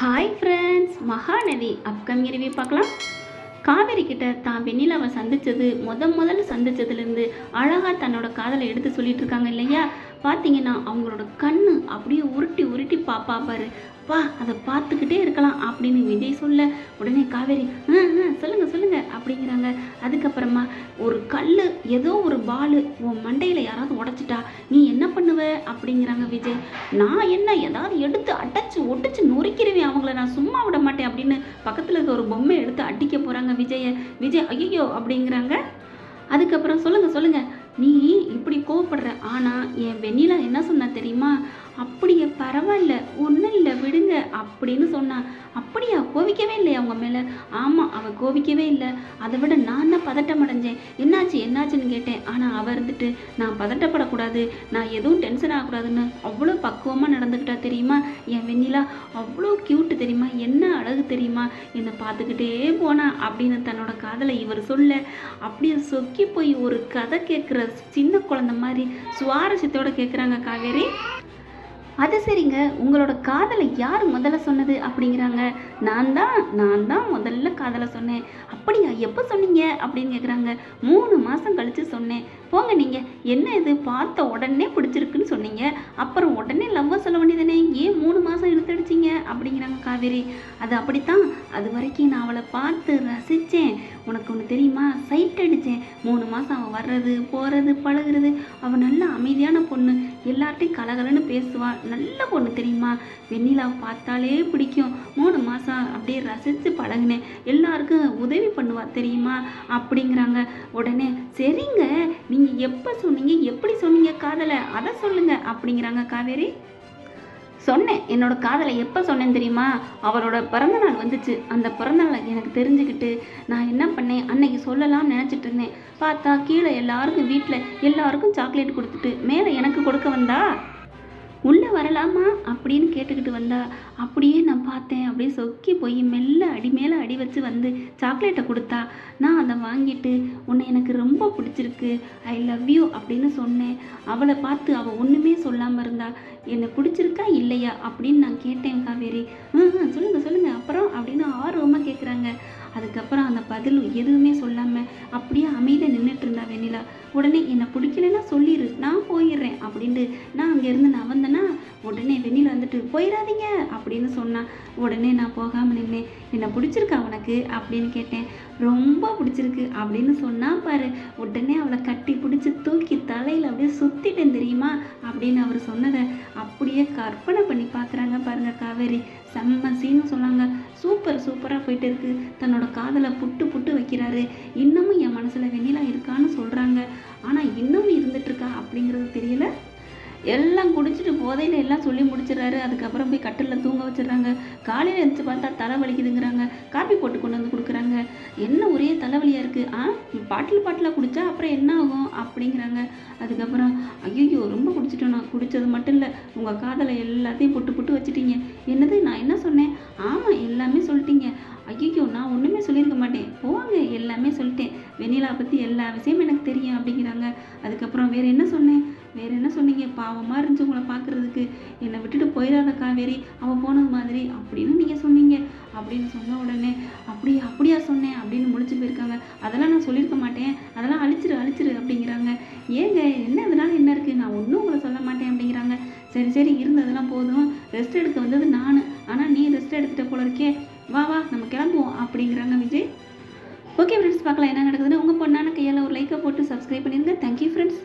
Hi friends Mahanadi upcoming review பார்க்கலாம். காவேரி கிட்ட தான் வெண்ணிலாவை சந்தித்தது முத முதல்ல சந்தித்ததுலேருந்து அழகாக தன்னோட காதலை எடுத்து சொல்லிட்டு இருக்காங்க இல்லையா? பார்த்தீங்கன்னா அவங்களோட கண்ணு அப்படியே உருட்டி உருட்டி பாப்பா பாரு. பா அதை பார்த்துக்கிட்டே இருக்கலாம் அப்படின்னு விஜய் சொல்ல உடனே காவேரி "ஆ, ஆ, சொல்லுங்க சொல்லுங்க அப்படிங்கிறாங்க. அதுக்கப்புறமா ஒரு கல் ஏதோ ஒரு பால் உன் மண்டையில் யாராவது உடைச்சிட்டா நீ என்ன பண்ணுவ அப்படிங்கிறாங்க விஜய். நான் என்ன ஏதாவது எடுத்து அடைச்சு ஒட்டிச்சு நொறுக்கிடுவேன் அவங்கள. நான் சும்மா விட மாட்டேன் அப்படின்னு பக்கத்தில் இருக்க ஒரு பொம்மை எடுத்து அடிக்க போகிறாங்க விஜயை. விஜய் ஐயோ அப்படிங்கிறாங்க. அதுக்கப்புறம் சொல்லுங்க சொல்லுங்க. நீ இப்படி கோவப்படுற. ஆனால் என் வெண்ணிலா என்ன சொன்னா தெரியுமா? அப்படியே பரவாயில்ல ஒன்றும் இல்லை விடுங்க அப்படின்னு சொன்னான் அப்படியா கோவிக்கவே இல்லையா அவங்க மேலே? ஆமாம் அவள் கோவிக்கவே இல்லை. அதை விட நான் தான் பதட்டம் அடைஞ்சேன்? என்னாச்சு என்னாச்சுன்னு கேட்டேன். ஆனால் அவள் இருந்துட்டு நான் பதட்டப்படக்கூடாது நான் எதுவும் டென்ஷன் ஆகக்கூடாதுன்னு அவ்வளோ பக்குவமாக நடந்துக்கிட்டா தெரியுமா? என் வெண்ணிலா அவ்வளோ க்யூட்டு தெரியுமா? என்ன அழகு தெரியுமா? என்னை பார்த்துக்கிட்டே போனா அப்படின்னு தன்னோட காதலை இவர் சொல்ல அப்படியே சொக்கி போய் ஒரு கதை கேட்குற சின்ன குழந்த மாதிரி சுவாரஸ்யத்தோட கேட்குறாங்க காவேரி. அது சரிங்க. உங்களோட காதலை யார் முதல்ல சொன்னது அப்படிங்கிறாங்க. நான் தான் நான் தான் முதல்ல காதலை சொன்னேன். அப்படியா எப்போ சொன்னீங்க? அப்படின்னு கேட்குறாங்க மூணு மாதம் கழித்து சொன்னேன். போங்க நீங்கள் என்ன இது? பார்த்த உடனே பிடிச்சிருக்குன்னு சொன்னீங்க. அப்புறம் உடனே லவ்வை சொல்ல வேண்டியதானே ஏன் மூணு மாதம் இழுத்தடிச்சிங்க? அப்படிங்கிறாங்க காவேரி. அது அப்படித்தான். அது வரைக்கும் நான் அவளை பார்த்து ரசித்தேன் உனக்கு ஒன்று தெரியுமா? சைட் அடித்தேன் மூணு மாதம் அவள் வர்றது போகிறது பழகுறது. அவள் நல்ல அமைதியான பொண்ணு. எல்லார்ட்டையும் கலகலன்னு பேசுவாள் நல்ல பொண்ணு தெரியுமா? வெண்ணிலாவை பார்த்தாலே பிடிக்கும். மூணு மாதம் அப்படியே ரசித்து பழகினேன். எல்லாருக்கும் உதவி பண்ணுவா தெரியுமா? அப்படிங்கிறாங்க. உடனே சரிங்க. நீங்கள் எப்போ சொன்னீங்க? எப்படி சொன்னீங்க காதலை? அதை சொல்லுங்க அப்படிங்கிறாங்க காவேரி. சொன்னேன். என்னோட காதலை எப்போ சொன்னேன் தெரியுமா? அவரோட பிறந்தநாள் வந்துச்சு. அந்த பிறந்தநாளை எனக்கு தெரிஞ்சுக்கிட்டு நான் என்ன பண்ணேன்? அன்னைக்கு சொல்லலாம்னு நினச்சிட்டு இருந்தேன். பார்த்தா கீழே எல்லாருக்கும் வீட்டில் எல்லாருக்கும் சாக்லேட் கொடுத்துட்டு மேலே எனக்கு கொடுக்க வந்தா? உள்ளே வரலாமா அப்படின்னு கேட்டுக்கிட்டு வந்தா அப்படியே நான் பார்த்தேன் அப்படியே சொக்கி போய் மெல்ல அடி மேலே அடி வச்சு வந்து சாக்லேட்டை கொடுத்தா நான் அதை வாங்கிட்டு உன்னை எனக்கு ரொம்ப பிடிச்சிருக்கு ஐ லவ் யூ அப்படின்னு சொன்னேன். அவளை பார்த்து அவள் ஒன்றுமே சொல்லாமல் இருந்தா என்னை பிடிச்சிருக்கா இல்லையா? அப்படின்னு நான் கேட்டேன் காவேரி. ம் சொல்லுங்கள் சொல்லுங்கள் அப்புறம்? அப்படின்னு ஆர்வமாக கேட்குறாங்க அதுக்கப்புறம் அந்த பதில் எதுவுமே சொல்லாமல் அப்படியே அமைதியாக நின்றுட்டு இருந்தா வெண்ணிலா. உடனே என்னை பிடிக்கலன்னா சொல்லிடு நான் போயிடுறேன் அப்படின்ட்டு நான் அங்கேருந்து நான் வந்தேன்னா உடனே வெண்ணிலா வந்துட்டு போயிடாதீங்க அப்படின்னு சொன்னான் உடனே நான் போகாமல் நின்னேன். என்னை பிடிச்சிருக்கா உனக்கு? அப்படின்னு கேட்டேன். ரொம்ப பிடிச்சிருக்கு அப்படின்னு சொன்னால் பாரு உடனே அவளை கட்டி பிடிச்சி தூக்கி தலையில் அப்படியே சுத்திட்டேன் தெரியுமா? அப்படின்னு அவர் சொன்னதை அப்படியே கற்பனை பண்ணி பார்க்குறாங்க பாருங்க காவேரி. செம்ம சீன்னு சொன்னாங்க. சூப்பர் சூப்பராக போயிட்டு இருக்குது தன்னோட காதலை புட்டு புட்டு வைக்கிறாரு. இன்னமும் என் மனசில் வெண்ணிலா இருக்கான்னு சொல்கிறாங்க ஆனால் இன்னமும் இருந்துட்டு இருக்கா அப்படிங்கிறது தெரியல. எல்லாம் குடிச்சிட்டு போதையில் எல்லாம் சொல்லி முடிச்சிடுறாரு. அதுக்கப்புறம் போய் கட்டிலில் தூங்க வச்சிடறாங்க. காலையில் எழுந்து பார்த்தா தலை வலிக்குதுங்கிறாங்க. காப்பி போட்டு கொண்டு வந்து கொடுக்குறாங்க. என்ன ஒரே தலைவலியாக இருக்குது ஆ? பாட்டில் பாட்டிலாக குடித்தா அப்புறம் என்ன ஆகும்? அப்படிங்கிறாங்க. அதுக்கப்புறம் ஐயோ ரொம்ப குடிச்சிட்டோம் நான். குடித்தது மட்டும் இல்லை. உங்கள் காதலை எல்லாத்தையும் புட்டு புட்டு வச்சுட்டீங்க. என்னது? நான் என்ன சொன்னேன்? ஆமாம் எல்லாமே சொல்லிட்டீங்க. ஐயோ நான் ஒன்றுமே சொல்லியிருக்க மாட்டேன். போங்க எல்லாமே சொல்லிட்டேன். வெண்ணிலா பற்றி எல்லா விஷயமும் எனக்கு தெரியும் அப்படிங்கிறாங்க. அதுக்கப்புறம் வேறு என்ன சொன்னேன்? வேறு என்ன சொன்னீங்க? பாவமாக இருந்துச்சு உங்களை பார்க்குறதுக்கு. என்னை விட்டுட்டு போயிடாத காவேரி அவள் போனது மாதிரி அப்படின்னு நீங்கள் சொன்னீங்க. அப்படின்னு சொன்ன உடனே அப்படி அப்படியா சொன்னேன் அப்படின்னு முடிச்சு போயிருக்காங்க. அதெல்லாம் நான் சொல்லியிருக்க மாட்டேன். அதெல்லாம் அழிச்சிரு அழிச்சிரு அப்படிங்கிறாங்க. ஏங்க என்ன அதனால என்ன இருக்குது நான் ஒன்றும் உங்களை சொல்ல மாட்டேன் அப்படிங்கிறாங்க. சரி சரி இருந்ததெல்லாம் போதும். ரெஸ்ட் எடுக்க வந்தது நான். ஆனால் நீ ரெஸ்ட் எடுத்துகிட்ட போல இருக்கே. வா வா நம்ம கிளம்புவோம் அப்படிங்கிறாங்க விஜய். ஓகே ஃப்ரெண்ட்ஸ் பார்க்கலாம் என்ன நடக்குதுன்னு. உங்கள் பொண்ணான கையால் ஒரு லைக்கை போட்டு சப்ஸ்கிரைப் பண்ணிடுங்க தேங்க்யூ ஃப்ரெண்ட்ஸ்